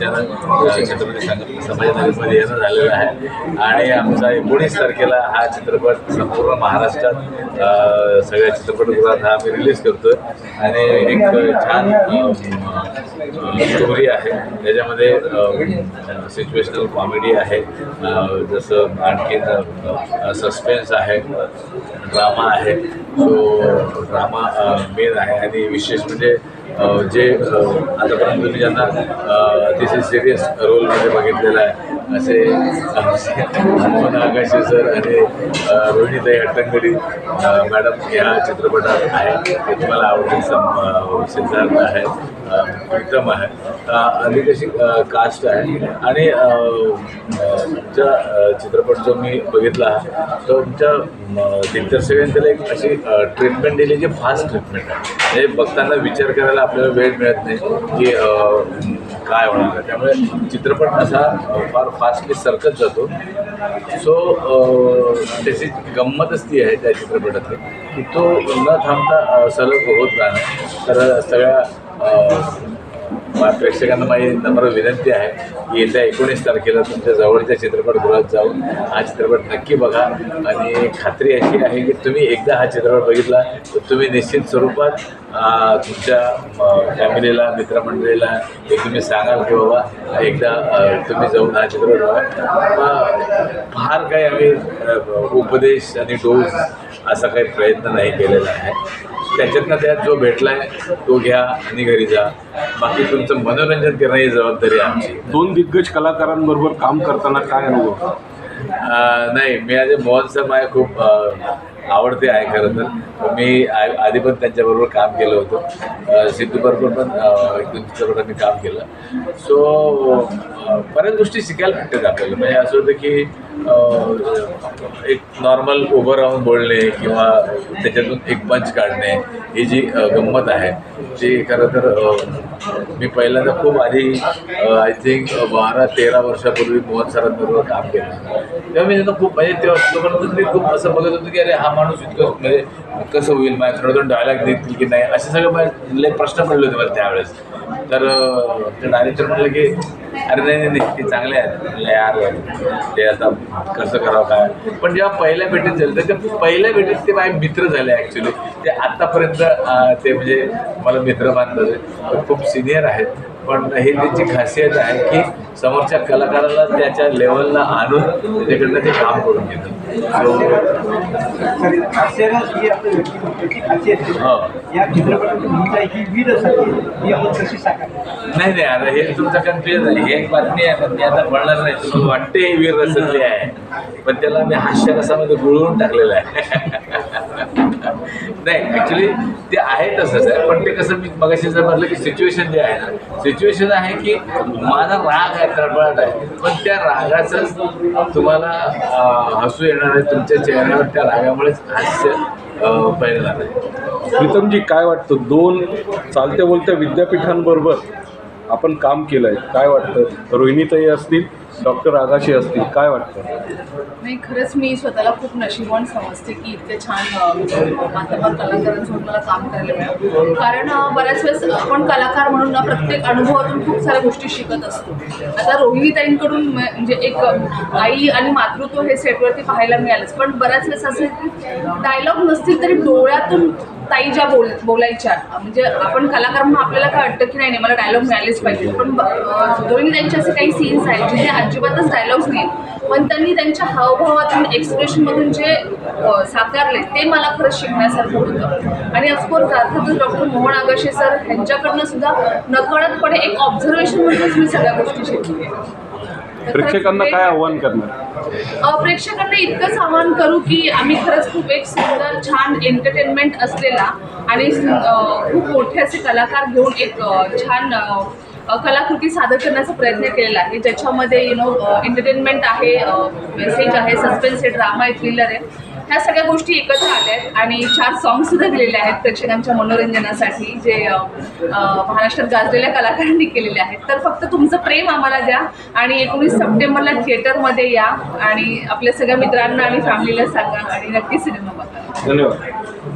त्यानं छत्रपती संभाजीनगरमध्ये येणं झालेलं आहे. आणि आमचा एकोणीस तारखेला हा चित्रपट संपूर्ण महाराष्ट्रात सगळ्या चित्रपटगृहात हा आम्ही रिलीज करतोय. आणि एक छान स्टोरी आहे. त्याच्यामध्ये सिच्युएशनल कॉमेडी आहे. जसं आणखीन सस्पेन्स आहे ड्रामा आहे. तो ड्रामा मेन आहे. आणि विशेष म्हणजे जे आतापर्यंत तुम्ही ज्यांना अतिशय सिरियस रोलमध्ये बघितलेलं आहे असे आमचे आकाशे सर आणि रोहिणीताई हट्टंगडी मॅडम या चित्रपटात आहे ते तुम्हाला आवडेल सम सिद्धार्थ आहे विक्रम आहे अ, अशी कास्ट आहे. आणि तुमच्या तुमचा चित्रपट जो मी बघितला तो तुमच्या म, दिग्दर्शकांनी त्याला एक अशी ट्रीटमेंट दिली जी फास्ट ट्रीटमेंट आहे. म्हणजे बघताना विचार करायला आपल्याला वेळ मिळत नाही की काय होणार आहे. त्यामुळे चित्रपट असा फार फास्टली सरकत जातो. सो त्याची गंमतच ती आहे त्या चित्रपटातली की तो न थांबता सलग होत राहणार. तर सगळ्या प्रेक्षकांना माझी नम्र विनंती आहे की येत्या एकोणीस तारखेला तुमच्या जवळच्या चित्रपटगृहात जाऊन हा चित्रपट नक्की बघा. आणि खात्री अशी आहे की तुम्ही एकदा हा चित्रपट बघितला तर तुम्ही निश्चित स्वरूपात तुमच्या फॅमिलीला मित्रमंडळीला हे तुम्ही सांगाल की बाबा एकदा तुम्ही जाऊन हा चित्रपट बघा. फार काही आम्ही उपदेश आणि डोस असा काही प्रयत्न नाही केलेला आहे. त्याच्यातनं त्यात जो भेटला आहे तो घ्या आणि घरी जा. बाकी तुमचं मनोरंजन करणं ही जबाबदारी आहे आमची. दोन दिग्गज कलाकारांबरोबर काम करताना काय अनुभव? नाही मी आज मोहन सर माझे खूप आवडते आहे खरं तर. मी आधी पण त्यांच्याबरोबर काम केलं होतं. सिद्धू सिद्धूबरोबर पण एक दोन चित्रपटात मी काम केलं. सो बऱ्याच गोष्टी शिकायला भेटतात आपल्याला. म्हणजे असं होतं की एक नॉर्मल उभं राहून बोलणे किंवा त्याच्यातून एक पंच काढणे ही जी गंमत आहे ती खरं तर मी पहिल्यांदा खूप आधी आय थिंक बारा तेरा वर्षापूर्वी मोहन सरांबरोबर काम केलं. तेव्हा मी त्यांना खूप म्हणजे तेव्हा तोपर्यंत मी खूप असं बघत होतो की अरे हा हा माणूस इतकं म्हणजे कसं होईल? माझ्या थोडं डायलॉग देतील की नाही? असे सगळे माझ्या लय प्रश्न पडले होते मला त्यावेळेस. तर ते डायरेक्टर म्हटलं की अरे नाही नाही नाही ते चांगले आहेत. म्हणलं यार ते आता कसं करावं काय? पण जेव्हा पहिल्या भेटीत झालं तर त्या पहिल्या भेटीत ते माझे मित्र झाले ॲक्च्युली ते आत्तापर्यंत ते म्हणजे मला मित्र मानतात खूप सिनियर आहेत. पण ही त्यांची खासियत आहे की समोरच्या कलाकाराला त्याच्या लेवलला आणून त्याच्याकडनं ते काम करून घेतात. हास्यरस ही नाही नाही आता हे तुमचं कन्फ्युजन आहे. ही एक बातमी आहे पण मी आता बोलणार नाही. तुम्हाला वाटते हे वीर रसतली आहे. पण त्याला मी हास्य रसामध्ये गुळवून टाकलेलं आहे. नाही ॲक्च्युली ते आहे तसंच आहे. पण ते कसं मी मगाशी जर म्हटलं की सिच्युएशन जे आहे ना सिच्युएशन आहे की माझा राग आहे तळपळाट आहे. पण त्या रागाचंच तुम्हाला हसू येणार आहे तुमच्या चेहऱ्यावर त्या रागामुळेच हास्य अं, आहे. प्रीतमजी काय वाटतं? दोन चालत्या बोलत्या विद्यापीठांबरोबर आपण काम केलं आहे काय वाटतं? रोहिणीताई असतील डॉक्टर आगाशी असतील काय वाटतं? नाही खरंच मी स्वतःला खूप नशीबवान समजते की इतके छान माध्यमात कलाकारांसोबत मला काम करायला मिळालं. कारण बऱ्याच वेळेस आपण कलाकार म्हणून ना प्रत्येक अनुभवातून खूप साऱ्या गोष्टी शिकत असतो. आता रोहिणीताईंकडून म्हणजे एक आई आणि मातृत्व हे सेटवरती पाहायला मिळालंच. पण बऱ्याच वेळेस असे डायलॉग नसतील तरी डोळ्यातून ताई ज्या बोल बोलायच्या म्हणजे आपण कलाकार म्हणून आपल्याला काय वाटतं की नाही नाही मला डायलॉग मिळालेच पाहिजे. पण दोन्ही त्यांचे असे काही सीन्स आहेत जिथे अजिबातच डायलॉग्स नाहीत पण त्यांनी त्यांच्या हावभावातून एक्सप्रेशनमधून जे साकारले ते मला खरंच शिकण्यासारखं होतं. आणि ऑफकोर्स अर्थातच डॉक्टर मोहन आगाशे सर यांच्याकडनं सुद्धा नकळतपणे एक ऑब्झर्वेशन म्हणूनच मी सगळ्या गोष्टी शिकली प्रेक्षकांना काय आव्हान करणार? प्रेक्षकांना इतकंच आवाहन करू की आम्ही खरंच खूप एक सुंदर छान एंटरटेनमेंट असलेला आणि खूप मोठे असे कलाकार घेऊन एक छान कलाकृती सादर करण्याचा प्रयत्न केलेला आहे. ज्याच्यामध्ये यु नो एंटरटेनमेंट आहे मेसेज आहे सस्पेन्स आहे ड्रामा आहे थ्रिलर आहे. ह्या सगळ्या गोष्टी एकत्र आल्या आहेत आणि चार सॉंग्ससुद्धा दिलेले आहेत प्रेक्षकांच्या मनोरंजनासाठी जे महाराष्ट्रात गाजलेल्या कलाकारांनी केलेले आहेत. तर फक्त तुमचं प्रेम आम्हाला द्या आणि एकोणीस सप्टेंबरला थिएटरमध्ये या आणि आपल्या सगळ्या मित्रांना आणि फॅमिलीला सांगा आणि नक्की सिनेमा बघा. धन्यवाद.